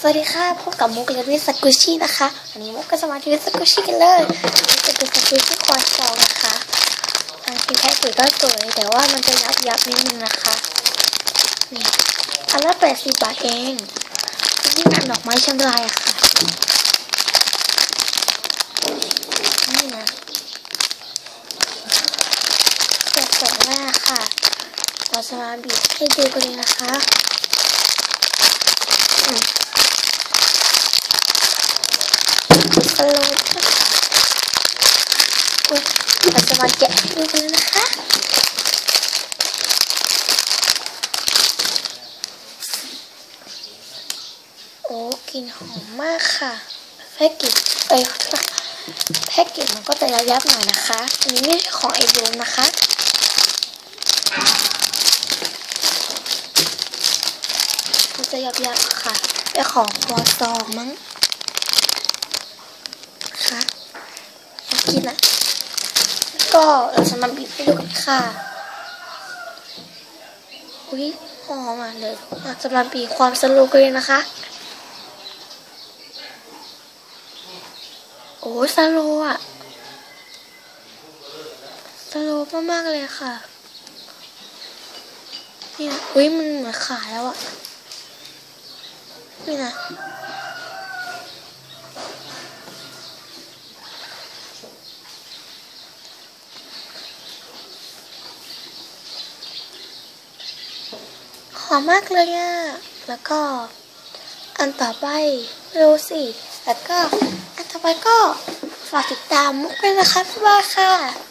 สวัสดีค่ะพบกับมุกเลวิสกุชินะคะอันนี้มุกก็จะมาทีสกุชิกันเลยจะเป็นสกุชิควอชองนะคะทางที่แพ็กเกจก็สวยแต่ว่ามันจะยับยับนิดนึงนะคะนี่อันละแปดสิบบาทเองนี่เป็นดอกไม้ชำลายอะค่ะนี่นะสวยมากค่ะเราจะมาบีบให้ดูกันเลยนะคะอืม สโลว์ค่ะอุ๊ยเราจะมาแกะดูกันเลยนะคะโอ้กลิ่นหอมมากค่ะ แพ็กเกจเอ้ยแพ็กเกจมันก็จะยับยับหน่อยนะคะอันนี้ไม่ใช่ของไอโดมนะคะมันจะยับยับค่ะเป็นของวอซองมั้ง ค่ะ กินนะ ก็เราจะมาบีบให้ดูกันค่ะ อุ้ยหอมอะเดี๋ยเราจะมาบีบความสโลกันเลยนะคะ โอ้ยสโลอะสโลมากๆเลยค่ะนี่ยอุ้ยมันเหมือนขาแล้วอะนี่นะ อมมากเลยอะ แล้วก็ อันต่อไปโรสิ แล้วก็ อันต่อไปก็ฝากติดตามมุกด้วยนะคะบ๊ายบายค่ะ